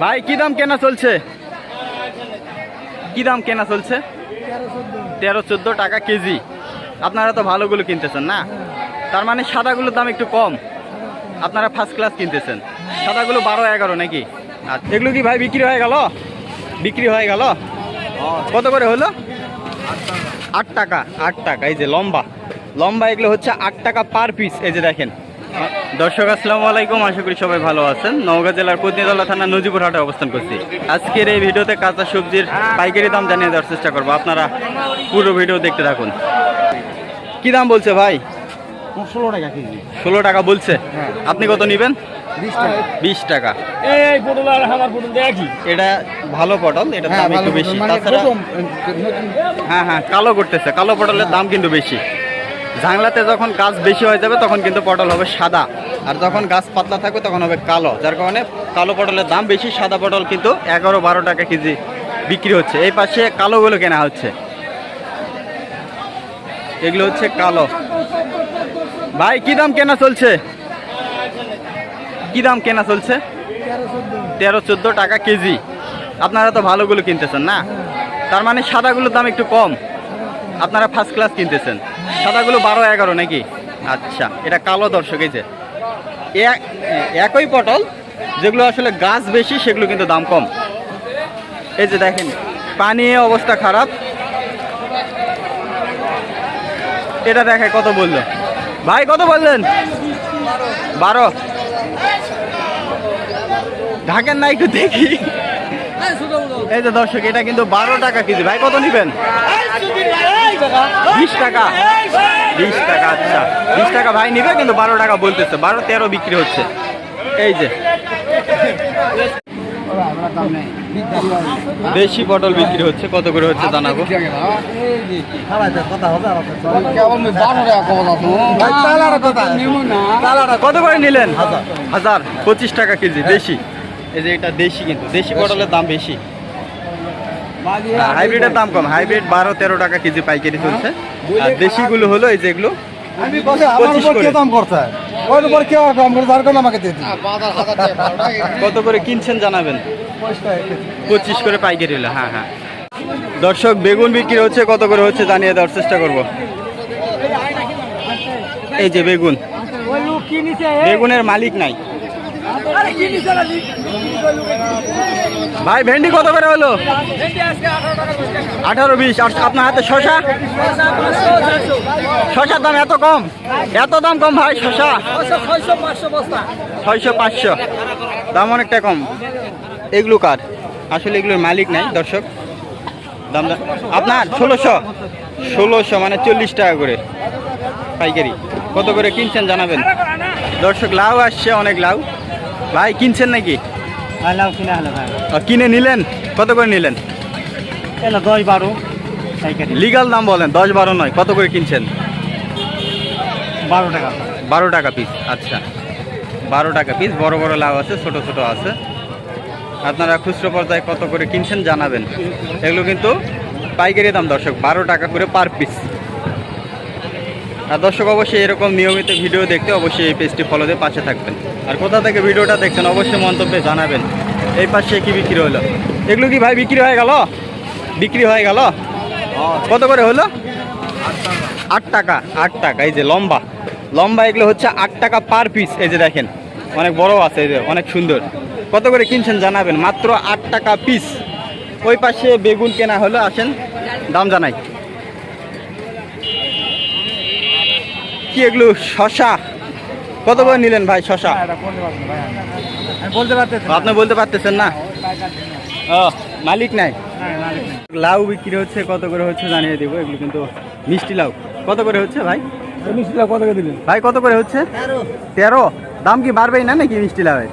ভাই, কি দাম কেনা চলছে? কি দাম কেনা চলছে? তেরো চোদ্দ টাকা কেজি। আপনারা তো ভালোগুলো কিনতেছেন না? তার মানে সাদাগুলোর দাম একটু কম। আপনারা ফার্স্ট ক্লাস কিনতেছেন। সাদাগুলো বারো এগারো নাকি? আর এগুলো কি ভাই বিক্রি হয়ে গেল? বিক্রি হয়ে গেল? কত করে হলো? আট টাকা। আট টাকা। এই যে লম্বা। লম্বা এগুলো হচ্ছে আট টাকা পার পিস এই যে দেখেন। দর্শক আসসালামু আলাইকুম। আশা করি সবাই ভালো আছেন। নওগাঁ জেলার পত্নীতলা থানা নজিপুর হাটে অবস্থান করছি। আজকের এই ভিডিওতে কাঁচা সবজির পাইকারি দাম জানিয়ে দেওয়ার চেষ্টা করব। আপনারা পুরো ভিডিও দেখতে থাকুন। কি দাম বলছে ভাই? ষোলো টাকা কেজি। ষোলো টাকা বলছে। আপনি কত নেবেন? বিশ টাকা। এই পটল আর আমার পটল দেখি এটা ভালো পটল এটা হ্যাঁ দাম একটু বেশি। মানে তাছাড়া হ্যাঁ হ্যাঁ কালো করতেছে। কালো পটলের দাম কিন্তু বেশি। জাংলাতে যখন গাছ বেশি হয়ে যাবে, তখন কিন্তু পটল হবে সাদা। আর যখন গাছ পাতলা থাকবে, তখন হবে কালো। যার কারণে কালো পটলের দাম বেশি, সাদা পটল কিন্তু এগারো বারো টাকা কেজি বিক্রি হচ্ছে। এই পাশে কালোগুলো কেনা হচ্ছে। এগুলো হচ্ছে কালো। ভাই, কি দাম কেনা চলছে? কি দাম কেনা চলছে? তেরো চোদ্দ টাকা কেজি। আপনারা তো ভালোগুলো কিনতেছেন, না? তার মানে সাদাগুলোর দাম একটু কম। আপনারা ফার্স্ট ক্লাস কিনতেছেন। সাদাগুলো বারো, এগারো নাকি? আচ্ছা এটা কালো দর্শক, এই যে। একই পটল, যেগুলো আসলে গাছ বেশি, সেগুলো কিন্তু দাম কম। এই যে দেখেন, পানি অবস্থা খারাপ। এটা দেখে কত বলল? ভাই, কত বললেন? বারো। ঢাকেন না, একটু দেখি। এই যে দর্শক, এটা কিন্তু বারো টাকা কেজি। ভাই, কত নিবেন? বিশ টাকা। বিশ টাকা আচ্ছা। বিশ টাকা ভাই নিবে, কিন্তু বারো টাকা বলতেছে। বারো তেরো বিক্রি হচ্ছে। এই যে। দেশি পটল বিক্রি হচ্ছে, কত করে হচ্ছে জানাব? কত করে নিলেন? হাজার, পঁচিশ টাকা কেজি, দেশি। এই যে এটা দেশি কিন্তু। দেশি পটলের দাম বেশি। হাইব্রিডের দাম কম। হাইব্রিড বারো তেরো টাকা কেজি পাইকারি চলছে। আর দেশিগুলো হলো এই যেগুলো আমি বলছি উপর করে। কে দাম করছে? ওর উপর কে দাম করে তার কোনো আমাকে কত করে কিনছেন জানাবেন? পঁচিশ করে পাইকারি হলো হ্যাঁ হ্যাঁ। দর্শক বেগুন বিক্রি হচ্ছে কত করে হচ্ছে জানিয়ে দেওয়ার চেষ্টা করব। এই যে বেগুন। বেগুনের মালিক নাই। ভাই, ভেন্ডি কত করে হলো? আঠারো বিশ। আপনার হাতে শশা শশার দাম এত কম। এত দাম কম ভাই শশা ছয়শো পাঁচশো। দাম অনেকটা কম। এগুলো কার? আসলে এগুলোর মালিক নাই, দর্শক। দাম আপনার ষোলোশো। ষোলোশো মানে চল্লিশ টাকা করে পাইকারি। কত করে কিনছেন জানাবেন? দর্শক, লাউ আসছে, অনেক লাউ। ভাই কিনছেন নাকি? আহ, কিনে নিলেন? কত করে নিলেন? দশ বারো লিগাল দাম বলেন দশ বারো নয় কত করে কিনছেন? বারো টাকা। বারো টাকা পিস আচ্ছা। বারো টাকা পিস বড় বড় লাউ আছে ছোট ছোট আছে। আপনারা খুচরো পর্যায়ে কত করে কিনছেন জানাবেন। এগুলো কিন্তু পাইকারি দাম দর্শক বারো টাকা করে পার পিস দর্শক অবশ্যই এরকম নিয়মিত ভিডিও দেখতে অবশ্যই এই পেজটি ফলো দিয়ে পাশে থাকবেন। আর কোথা থেকে ভিডিওটা দেখছেন অবশ্যই মন্তব্যে জানাবেন। এই পাশে কি বিক্রি হলো? এগুলো কি ভাই বিক্রি হয়ে গেল? বিক্রি হয়ে গেল? কত করে হলো? আট টাকা আট টাকা, এই যে লম্বা। লম্বা এগুলো হচ্ছে আট টাকা পার পিস এই যে দেখেন। অনেক বড় আছে, এই যে অনেক সুন্দর। কত করে কিনছেন জানাবেন? মাত্র আট টাকা পিস ওই পাশে বেগুন কেনা হলো, আসেন, দাম জানাই। কি এগুলো শশা? কত করে নিলেন ভাই শশা? বলতে পারতেছি আপনি বলতে পারতেছেন না? ও মালিক নাই? লাউ বিক্রি হচ্ছে কত করে হচ্ছে জানিয়ে দেবো এগুলো কিন্তু মিষ্টি লাউ। কত করে হচ্ছে ভাই? মিষ্টি লাউ কত করে দিলেন? ভাই কত করে হচ্ছে? তেরো। দাম কি বাড়বেই না নাকি মিষ্টি লাউয়ের?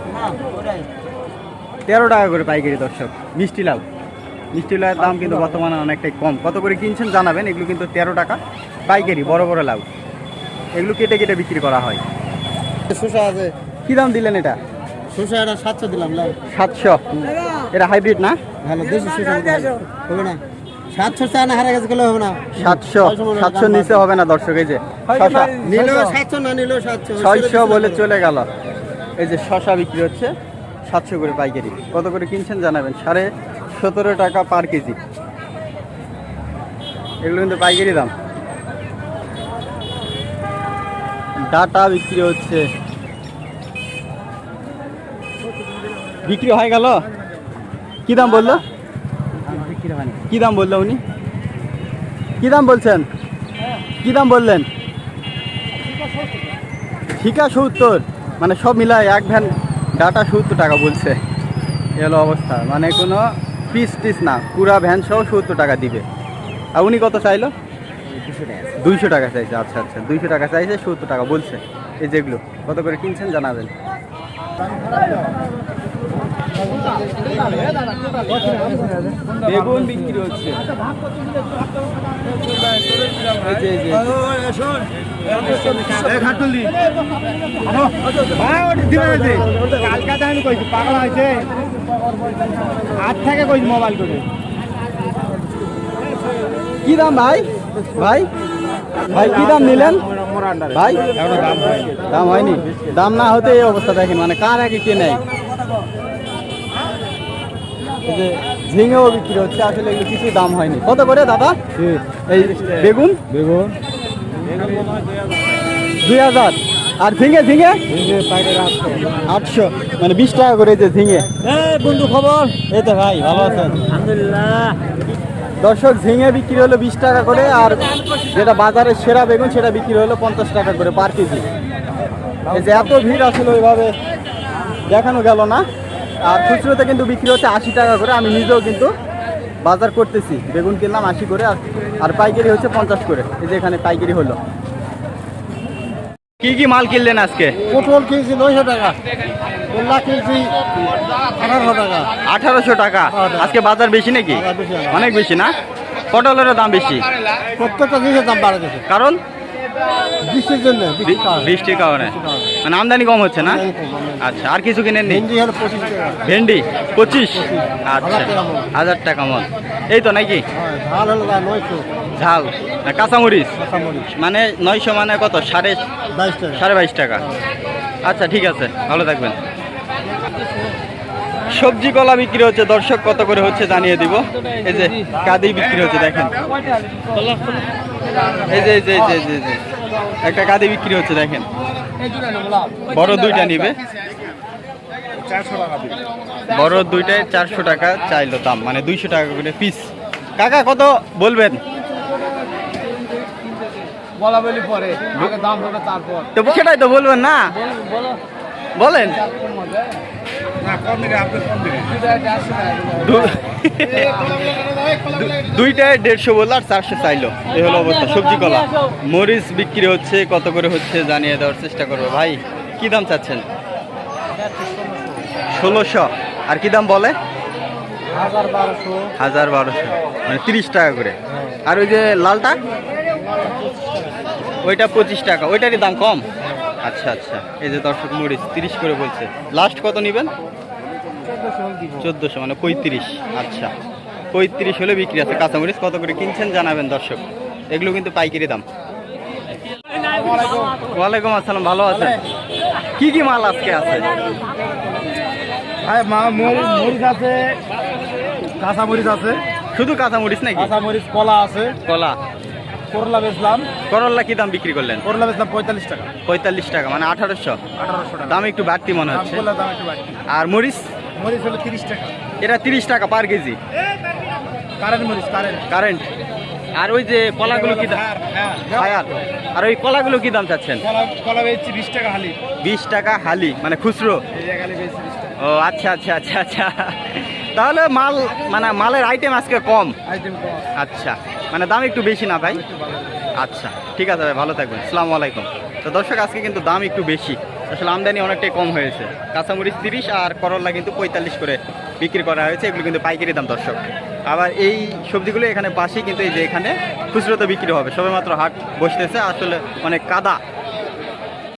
তেরো টাকা করে পাইকারি দর্শক মিষ্টি লাউ। মিষ্টি লাউয়ের দাম কিন্তু বর্তমানে অনেকটাই কম। কত করে কিনছেন জানাবেন এগুলো কিন্তু তেরো টাকা পাইকারি বড় বড় লাউ। এগুলো কেটে কেটে বিক্রি করা হয়। শসা আছে। কি দাম দিলেন এটা? শসা এটা সাতশো দিলাম লাভ সাতশো। এটা হাইব্রিড না? ভালো দেশি শসা হবে না। সাতশো চা না হারা গেছে গেলে হবে না। সাতশো। সাতশো নিচে হবে না দর্শক এই যে সাতশো না নিলেও সাতশো। ছয়শো বলে চলে গেল। এই যে শশা বিক্রি হচ্ছে সাতশো করে পাইকারি। কত করে কিনছেন জানাবেন? সাড়ে সতেরো টাকা পার কেজি। এগুলো কিন্তু পাইকারি দাম। ডাটা বিক্রি হচ্ছে। বিক্রি হয়ে গেল? কি দাম বলল? কি দাম বলল উনি? কি দাম বলছেন? কি দাম বললেন? ঠিকা সত্তর। মানে সব মিলায় এক ভ্যান ডাটা সত্তর টাকা বলছে। এ হলো অবস্থা। মানে কোনো পিস টিস না। পুরা ভ্যান সহ সত্তর টাকা দিবে। আর উনি কত চাইলো? দুইশো টাকা চাইছে আচ্ছা আচ্ছা। দুইশো টাকা চাইছে সত্তর টাকা বলছে। এই যেগুলো কত করে কিনছেন জানাবেন। বেগুন বিক্রি হচ্ছে। কালকাতে আমি কইছি পাগল হয়েছে হাত থেকে কইছি মোবাইল করে। কি দাম ভাই? ভাই ভাই কি দাম নিলেন? ভাই দাম হয়নি। দাম না হতে এই অবস্থা দেখেন মানে কার আগে কে নেয়? যে ঝিঙেও বিক্রি হচ্ছে আসলে এগুলো কিছু দাম হয়নি। কত করে দাদা? এই বেগুন? বেগুন। দুই হাজার। আর ঝিঙে ঝিঙে? আটশো। মানে বিশ টাকা করে যে ঝিঙে। বন্ধু খবর? এই তো ভাই ভালো আছেন? আলহামদুলিল্লাহ। দর্শক, ঝিঙে বিক্রি হলো বিশ টাকা করে আর যেটা বাজারে সেরা বেগুন, সেটা বিক্রি হলো পঞ্চাশ টাকা করে পার কেজি। এই যে এত ভিড় আসলে ওইভাবে দেখানো গেল না। আর খুচরোতে কিন্তু বিক্রি হচ্ছে আশি টাকা করে, আমি নিজেও কিন্তু বাজার করতেছি। বেগুন কিনলাম আশি করে আর আর পাইকারি হচ্ছে পঞ্চাশ করে। এই যে এখানে পাইকারি হলো। কি কি মাল কিনলেন আজকে? পটল কিনছি নয়শো টাকা কল্লা কিনছি আঠারোশো টাকা। আঠারোশো টাকা। আজকে বাজার বেশি নাকি? হ্যাঁ। অনেক বেশি না? পটলেরও দাম বেশি। প্রত্যেকটা জিনিসের দাম বাড়া গেছে কারণ? বৃষ্টির জন্য বৃষ্টির কারণে। মানে আমদানি কম হচ্ছে না। আচ্ছা আর কিছু কিনে ভেন্ডি পঁচিশ ভেন্ডি পঁচিশ? আচ্ছা হাজার টাকা মত মন। এই তো নাকি? হ্যাঁ, ঝাল না কাঁচামরিচ? কাঁচামরিচ। মানে নয়শো মানে কত? সাড়ে সাড়ে বাইশ টাকা। আচ্ছা ঠিক আছে। ভালো থাকবেন। সবজি কলা বিক্রি হচ্ছে দর্শক কত করে হচ্ছে জানিয়ে দিব। এই যে কাদি বিক্রি হচ্ছে দেখেন। এই যে এই যে এই যে। একটা কাদি বিক্রি হচ্ছে দেখেন। বড় দুইটা নিবে। বড় দুইটায় চারশো টাকা চাইলো দাম মানে দুইশো টাকা করে পিস কাকা কত বলবেন? বলা বলি পরে দাম হবে তারপর। তো সেটাই তো বলবেন না? বলেন। দুইটায় দেড়শো বলল আর চারশো চাইলো। এই হলো অবস্থা। সবজি কলা। মরিচ বিক্রি হচ্ছে, কত করে হচ্ছে জানিয়ে দেওয়ার চেষ্টা করব। ভাই, কি দাম চাচ্ছেন? ষোলোশো। আর কি দাম বলে? হাজার বারোশো। মানে তিরিশ টাকা করে। আর ওই যে লালটা? ওইটা পঁচিশ টাকা। ওইটারই দাম কম? আচ্ছা আচ্ছা। এই যে দর্শক মরিচ তিরিশ করে বলছে। লাস্ট কত নেবেন? চোদ্দোশো মানে পঁয়ত্রিশ। আচ্ছা। পঁয়ত্রিশ হলে বিক্রি আছে। কাঁচামরিচ কত করে কিনছেন জানাবেন দর্শক। এগুলো কিন্তু পাইকারি দাম। ওয়ালাইকুম আসসালাম ভালো আছেন? কি কি মাল আজকে আছে? মরিচ আছে কাঁচা মরিচ আছে শুধু কাঁচামরিচ নাকি? কাঁচা মরিচ কলা আছে। কলা। করলা বেচলাম। করল্লা কি দাম বিক্রি করলেন? করলা বেচলাম পঁয়তাল্লিশ টাকা। পঁয়তাল্লিশ টাকা মানে আঠারোশো। আঠারোশো টাকা। দাম একটু বাড়তি মনে হচ্ছে। করলে আর মরিচ? মরিচ হলো তিরিশ টাকা। এটা তিরিশ টাকা পার কেজি। কারেন্ট মরিচ কারেন্ট। কারেন্ট। আর ওই যে কলাগুলো কি দাম? হ্যাঁ আর ওই কলাগুলো কি দাম চাচ্ছেন? কলা বেচছি বিশ টাকা হালি। বিশ টাকা হালি মানে খুচরো। ও আচ্ছা আচ্ছা আচ্ছা আচ্ছা। তাহলে মাল মানে মালের আইটেম আজকে কম। আইটেম কম। আচ্ছা। মানে দাম একটু বেশি না ভাই? আচ্ছা ঠিক আছে ভাই, ভালো থাকবেন। আসসালামু আলাইকুম। তো দর্শক, আজকে কিন্তু দাম একটু বেশি। আসলে আমদানি অনেকটাই কম হয়েছে। কাঁচামরিচ তিরিশ আর করলা কিন্তু পঁয়তাল্লিশ করে বিক্রি করা হয়েছে। এগুলো কিন্তু পাইকারি দাম, দর্শক। আবার এই সবজিগুলো এখানে পাশেই কিন্তু এই যে এখানে খুচরোতে বিক্রি হবে। সবেমাত্র হাট বসতেছে। আসলে অনেক কাদা